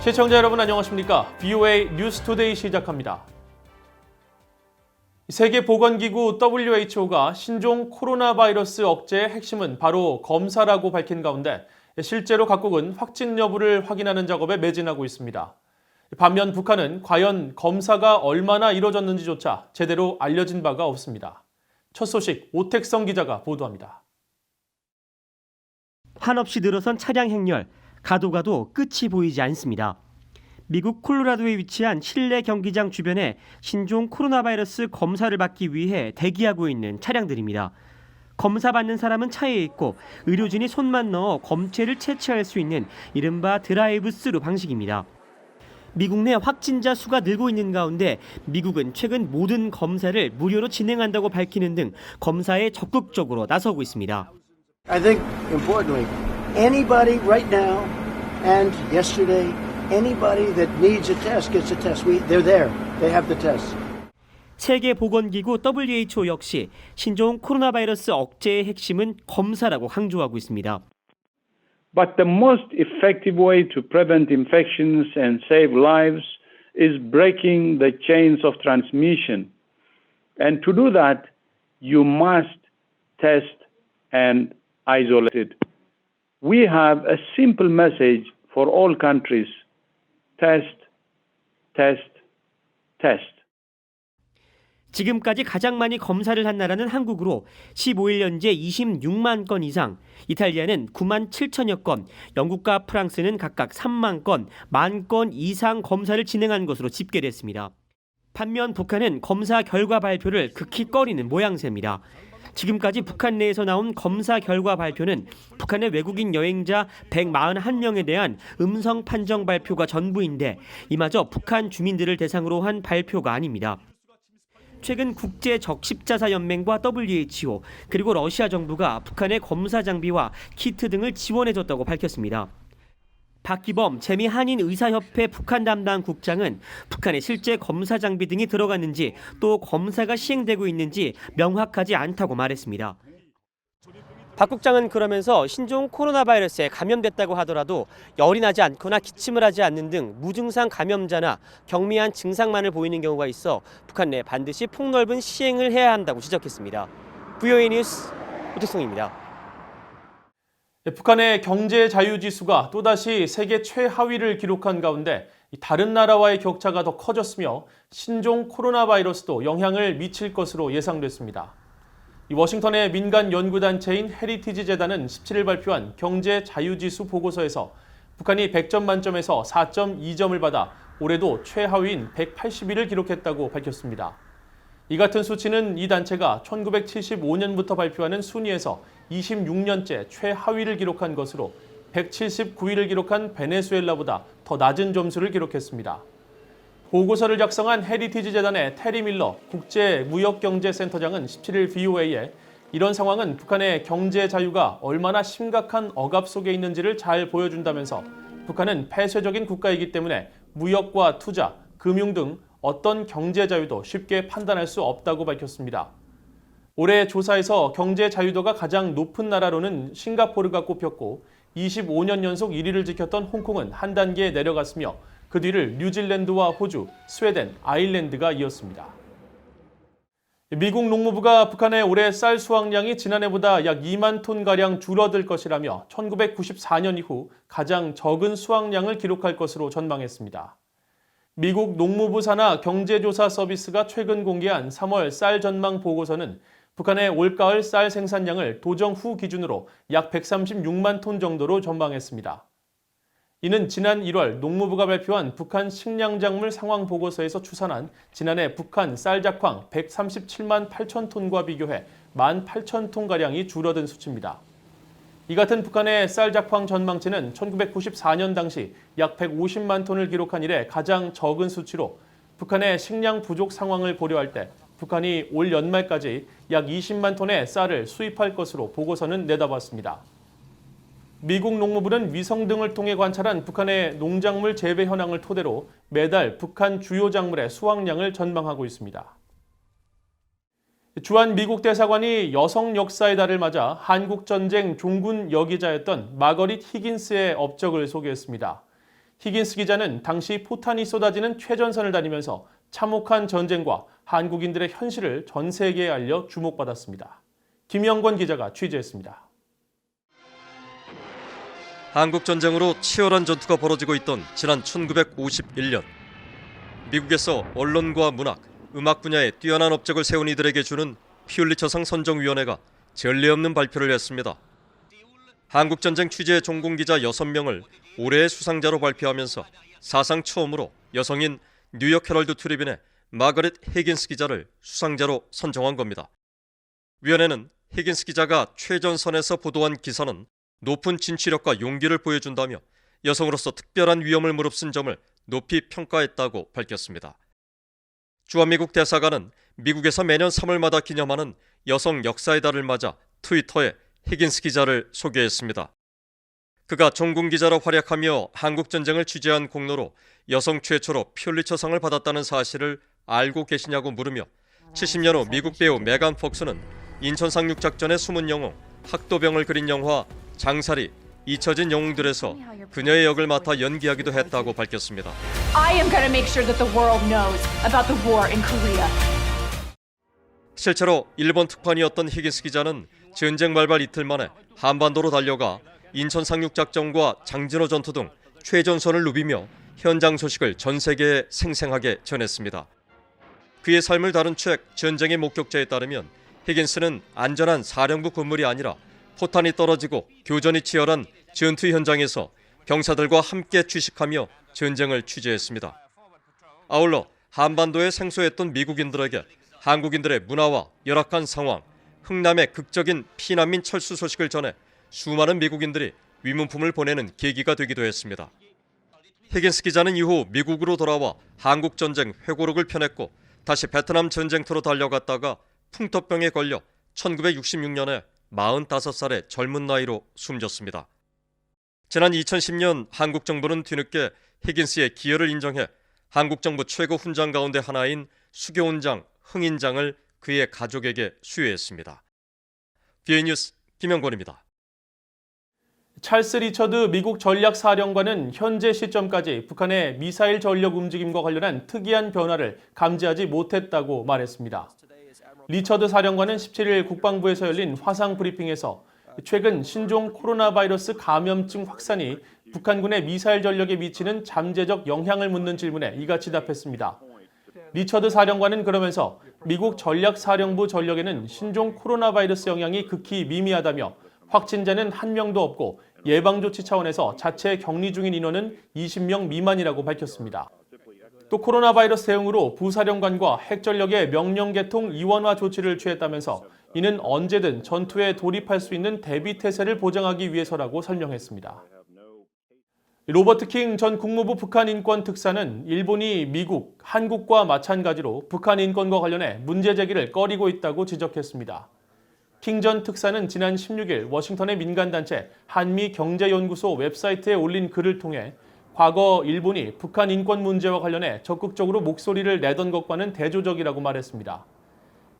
시청자 여러분 안녕하십니까? BOA 뉴스투데이 시작합니다. 세계보건기구 WHO가 신종 코로나 바이러스 억제의 핵심은 바로 검사라고 밝힌 가운데 실제로 각국은 확진 여부를 확인하는 작업에 매진하고 있습니다. 반면 북한은 과연 검사가 얼마나 이뤄졌는지조차 제대로 알려진 바가 없습니다. 첫 소식 오택성 기자가 보도합니다. 한없이 늘어선 차량 행렬, 가도 가도 끝이 보이지 않습니다. 미국 콜로라도에 위치한 실내 경기장 주변에 신종 코로나 바이러스 검사를 받기 위해 대기하고 있는 차량들입니다. 검사 받는 사람은 차에 있고 의료진이 손만 넣어 검체를 채취할 수 있는 이른바 드라이브 스루 방식입니다. 미국 내 확진자 수가 늘고 있는 가운데 미국은 최근 모든 검사를 무료로 진행한다고 밝히는 등 검사에 적극적으로 나서고 있습니다. I think importantly, anybody right now and yesterday, anybody that needs a test gets a test. We, they're there. They have the test. 세계보건기구 WHO 역시 신종 코로나 바이러스 억제의 핵심은 검사라고 강조하고 있습니다. But the most effective way to prevent infections and save lives is breaking the chains of transmission. And to do that, you must test and isolate it. We have a simple message for all countries test, test, test. 지금까지 가장 많이 검사를 한 나라는 한국으로 15일 현재 26만 건 이상, 이탈리아는 9만 7천여 건, 영국과 프랑스는 각각 3만 건, 만 건 이상 검사를 진행한 것으로 집계됐습니다. 반면 북한은 검사 결과 발표를 극히 꺼리는 모양새입니다. 지금까지 북한 내에서 나온 검사 결과 발표는 북한의 외국인 여행자 141명에 대한 음성 판정 발표가 전부인데 이마저 북한 주민들을 대상으로 한 발표가 아닙니다. 최근 국제 적십자사 연맹과 WHO 그리고 러시아 정부가 북한의 검사 장비와 키트 등을 지원해 줬다고 밝혔습니다. 박기범 재미 한인 의사협회 북한 담당 국장은 북한의 실제 검사 장비 등이 들어갔는지 또 검사가 시행되고 있는지 명확하지 않다고 말했습니다. 박 국장은 그러면서 신종 코로나 바이러스에 감염됐다고 하더라도 열이 나지 않거나 기침을 하지 않는 등 무증상 감염자나 경미한 증상만을 보이는 경우가 있어 북한 내 반드시 폭넓은 시행을 해야 한다고 지적했습니다. VOA 뉴스 오태성입니다. 네, 북한의 경제 자유 지수가 또다시 세계 최하위를 기록한 가운데 다른 나라와의 격차가 더 커졌으며 신종 코로나 바이러스도 영향을 미칠 것으로 예상됐습니다. 이 워싱턴의 민간 연구단체인 헤리티지 재단은 17일 발표한 경제 자유지수 보고서에서 북한이 100점 만점에서 4.2점을 받아 올해도 최하위인 181을 기록했다고 밝혔습니다. 이 같은 수치는 이 단체가 1975년부터 발표하는 순위에서 26년째 최하위를 기록한 것으로 179위를 기록한 베네수엘라보다 더 낮은 점수를 기록했습니다. 보고서를 작성한 헤리티지 재단의 테리 밀러 국제무역경제센터장은 17일 VOA에 이런 상황은 북한의 경제 자유가 얼마나 심각한 억압 속에 있는지를 잘 보여준다면서 북한은 폐쇄적인 국가이기 때문에 무역과 투자, 금융 등 어떤 경제 자유도 쉽게 판단할 수 없다고 밝혔습니다. 올해 조사에서 경제 자유도가 가장 높은 나라로는 싱가포르가 꼽혔고 25년 연속 1위를 지켰던 홍콩은 한 단계 내려갔으며 그 뒤를 뉴질랜드와 호주, 스웨덴, 아일랜드가 이었습니다. 미국 농무부가 북한의 올해 쌀 수확량이 지난해보다 약 2만 톤가량 줄어들 것이라며 1994년 이후 가장 적은 수확량을 기록할 것으로 전망했습니다. 미국 농무부 산하 경제조사 서비스가 최근 공개한 3월 쌀 전망 보고서는 북한의 올가을 쌀 생산량을 도정 후 기준으로 약 136만 톤 정도로 전망했습니다. 이는 지난 1월 농무부가 발표한 북한 식량작물 상황 보고서에서 추산한 지난해 북한 쌀 작황 137만 8천 톤과 비교해 1만 8천 톤가량이 줄어든 수치입니다. 이 같은 북한의 쌀 작황 전망치는 1994년 당시 약 150만 톤을 기록한 이래 가장 적은 수치로 북한의 식량 부족 상황을 고려할 때 북한이 올 연말까지 약 20만 톤의 쌀을 수입할 것으로 보고서는 내다봤습니다. 미국 농무부는 위성 등을 통해 관찰한 북한의 농작물 재배 현황을 토대로 매달 북한 주요 작물의 수확량을 전망하고 있습니다. 주한 미국 대사관이 여성 역사의 달을 맞아 한국 전쟁 종군 여기자였던 마거릿 히긴스의 업적을 소개했습니다. 히긴스 기자는 당시 포탄이 쏟아지는 최전선을 다니면서 참혹한 전쟁과 한국인들의 현실을 전 세계에 알려 주목받았습니다. 김영권 기자가 취재했습니다. 한국 전쟁으로 치열한 전투가 벌어지고 있던 지난 1951년 미국에서 언론과 문학, 음악 분야에 뛰어난 업적을 세운 이들에게 주는 퓰리처상 선정위원회가 전례 없는 발표를 했습니다. 한국 전쟁 취재 전공 기자 6명을 올해의 수상자로 발표하면서 사상 처음으로 여성인 뉴욕 헤럴드 트리빈의 마거렛 히긴스 기자를 수상자로 선정한 겁니다. 위원회는 히긴스 기자가 최전선에서 보도한 기사는 높은 진취력과 용기를 보여준다며 여성으로서 특별한 위험을 무릅쓴 점을 높이 평가했다고 밝혔습니다. 주한미국 대사관은 미국에서 매년 3월마다 기념하는 여성 역사의 달을 맞아 트위터에 히긴스 기자를 소개했습니다. 그가 전공 기자로 활약하며 한국 전쟁을 취재한 공로로 여성 최초로 퓰리처상을 받았다는 사실을 알고 계시냐고 물으며 70년 후 미국 배우 메간 폭스는 인천 상륙 작전의 숨은 영웅 학도병을 그린 영화 장살이 잊혀진 영웅들에서 그녀의 역을 맡아 연기하기도 했다고 밝혔습니다. I am going to make sure that the world knows about the war in Korea. 실제로 일본 특파원이었던 히긴스 기자는 전쟁 발발 이틀 만에 한반도로 달려가 인천 상륙 작전과 장진호 전투 등 최전선을 누비며 현장 소식을 전 세계에 생생하게 전했습니다. 그의 삶을 다룬 책 전쟁의 목격자에 따르면 히긴스는 안전한 사령부 건물이 아니라 포탄이 떨어지고 교전이 치열한 전투 현장에서 병사들과 함께 취식하며 전쟁을 취재했습니다. 아울러 한반도에 생소했던 미국인들에게 한국인들의 문화와 열악한 상황, 흥남의 극적인 피난민 철수 소식을 전해 수많은 미국인들이 위문품을 보내는 계기가 되기도 했습니다. 히긴스 기자는 이후 미국으로 돌아와 한국 전쟁 회고록을 펴냈고 다시 베트남 전쟁터로 달려갔다가 풍토병에 걸려 1966년에 45살의 젊은 나이로 숨졌습니다. 지난 2010년 한국 정부는 뒤늦게 히긴스의 기여를 인정해 한국 정부 최고 훈장 가운데 하나인 수교훈장, 흥인장을 그의 가족에게 수여했습니다. 비에 뉴스 김영권입니다. 찰스 리처드 미국 전략사령관은 현재 시점까지 북한의 미사일 전력 움직임과 관련한 특이한 변화를 감지하지 못했다고 말했습니다. 리처드 사령관은 17일 국방부에서 열린 화상 브리핑에서 최근 신종 코로나 바이러스 감염증 확산이 북한군의 미사일 전력에 미치는 잠재적 영향을 묻는 질문에 이같이 답했습니다. 리처드 사령관은 그러면서 미국 전략사령부 전력에는 신종 코로나 바이러스 영향이 극히 미미하다며 확진자는 한 명도 없고 예방조치 차원에서 자체 격리 중인 인원은 20명 미만이라고 밝혔습니다. 또 코로나 바이러스 대응으로 부사령관과 핵전력의 명령 개통 이원화 조치를 취했다면서 이는 언제든 전투에 돌입할 수 있는 대비 태세를 보장하기 위해서라고 설명했습니다. 로버트 킹 전 국무부 북한 인권 특사는 일본이 미국, 한국과 마찬가지로 북한 인권과 관련해 문제 제기를 꺼리고 있다고 지적했습니다. 킹 전 특사는 지난 16일 워싱턴의 민간단체 한미경제연구소 웹사이트에 올린 글을 통해 과거 일본이 북한 인권 문제와 관련해 적극적으로 목소리를 내던 것과는 대조적이라고 말했습니다.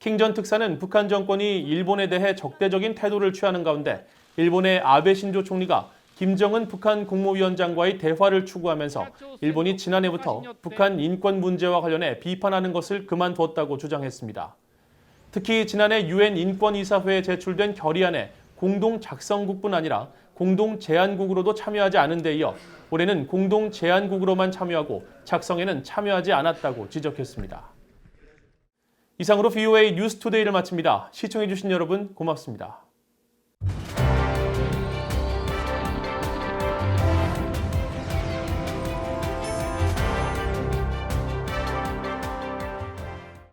킹전 특사는 북한 정권이 일본에 대해 적대적인 태도를 취하는 가운데 일본의 아베 신조 총리가 김정은 북한 국무위원장과의 대화를 추구하면서 일본이 지난해부터 북한 인권 문제와 관련해 비판하는 것을 그만두었다고 주장했습니다. 특히 지난해 유엔 인권이사회에 제출된 결의안에 공동 작성국뿐 아니라 공동 제안국으로도 참여하지 않은 데 이어 올해는 공동 제안국으로만 참여하고 작성에는 참여하지 않았다고 지적했습니다. 이상으로 VOA 뉴스투데이를 마칩니다. 시청해주신 여러분 고맙습니다.